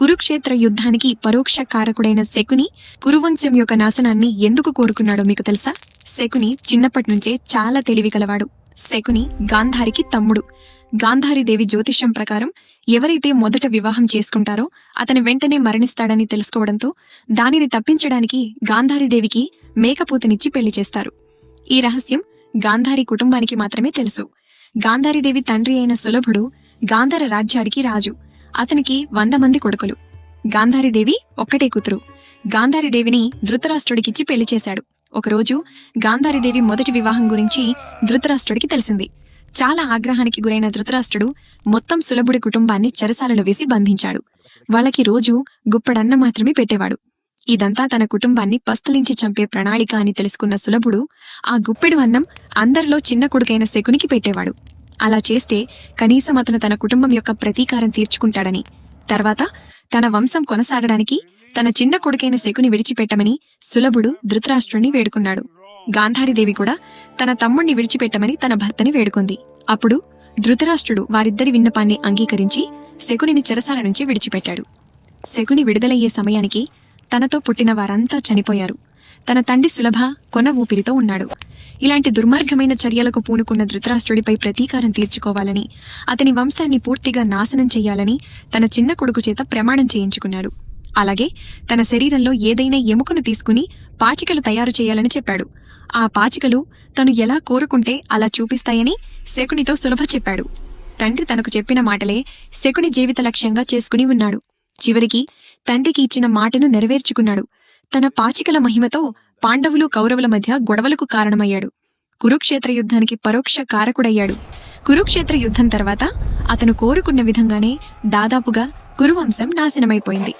కురుక్షేత్ర యుద్ధానికి పరోక్ష కారకుడైన శకుని కురువంశం యొక్క నాశనాన్ని ఎందుకు కోరుకున్నాడో మీకు తెలుసా? శకుని చిన్నప్పటి నుంచే చాలా తెలివి గలవాడు శకుని గాంధారికి తమ్ముడు. గాంధారీదేవి జ్యోతిష్యం ప్రకారం ఎవరైతే మొదట వివాహం చేసుకుంటారో అతని వెంటనే మరణిస్తాడని తెలుసుకోవడంతో దానిని తప్పించడానికి గాంధారీదేవికి మేకపోతునిచ్చి పెళ్ళి చేస్తారు. ఈ రహస్యం గాంధారి కుటుంబానికి మాత్రమే తెలుసు. గాంధారీదేవి తండ్రి అయిన సులభుడు గాంధార రాజ్యానికి రాజు. అతనికి వంద మంది కొడుకులు. గాంధారీదేవి ఒక్కటే కూతురు. గాంధారీదేవిని ధృతరాష్ట్రుడికిచ్చి పెళ్ళి చేశాడు. ఒకరోజు గాంధారీదేవి మొదటి వివాహం గురించి ధృతరాష్ట్రుడికి తెలిసింది. చాలా ఆగ్రహానికి గురైన ధృతరాష్ట్రుడు మొత్తం సులభుడి కుటుంబాన్ని చెరసాలలో వేసి బంధించాడు. వాళ్ళకి రోజు గుప్పడన్న మాత్రమే పెట్టేవాడు. ఇదంతా తన కుటుంబాన్ని పస్తలించి చంపే ప్రణాళిక అని తెలుసుకున్న సులభుడు ఆ గుప్పెడు అన్నం అందరిలో చిన్న కొడుకైన శకునికి పెట్టేవాడు. అలా చేస్తే కనీసం అతను తన కుటుంబం యొక్క ప్రతీకారం తీర్చుకుంటాడని. తర్వాత తన వంశం కొనసాగడానికి తన చిన్న కొడుకైన శకుని విడిచిపెట్టమని సులభుడు ధృతరాష్ట్రుణ్ణి వేడుకున్నాడు. గాంధారీదేవి కూడా తన తమ్ముణ్ణి విడిచిపెట్టమని తన భర్తని వేడుకుంది. అప్పుడు ధృతరాష్ట్రుడు వారిద్దరి విన్నపాన్ని అంగీకరించి శకునిని చెరసాల నుంచి విడిచిపెట్టాడు. శకుని విడుదలయ్యే సమయానికి తనతో పుట్టిన వారంతా చనిపోయారు. తన తండ్రి సులభ కొన ఊపిరితో ఉన్నాడు. ఇలాంటి దుర్మార్గమైన చర్యలకు పూనుకున్న ధృతరాష్ట్రుడిపై ప్రతీకారం తీర్చుకోవాలని అతని వంశాన్ని పూర్తిగా నాశనం చేయాలని తన చిన్న కొడుకు చేత ప్రమాణం చేయించుకున్నాడు. అలాగే తన శరీరంలో ఏదైనా ఎముకను తీసుకుని పాచికలు తయారు చేయాలని చెప్పాడు. ఆ పాచికలు తను ఎలా కోరుకుంటే అలా చూపిస్తాయని శకునితో సులభ చెప్పాడు. తండ్రి తనకు చెప్పిన మాటలే శకుని జీవిత లక్ష్యంగా చేసుకుని ఉన్నాడు. చివరికి తండ్రికి ఇచ్చిన మాటను నెరవేర్చుకున్నాడు. తన పాచికల మహిమతో పాండవులు కౌరవుల మధ్య గొడవలకు కారణమయ్యాడు. కురుక్షేత్ర యుద్ధానికి పరోక్ష కారకుడయ్యాడు. కురుక్షేత్ర యుద్ధం తర్వాత అతను కోరుకున్న విధంగానే దాదాపుగా కురువంశం నాశనమైపోయింది.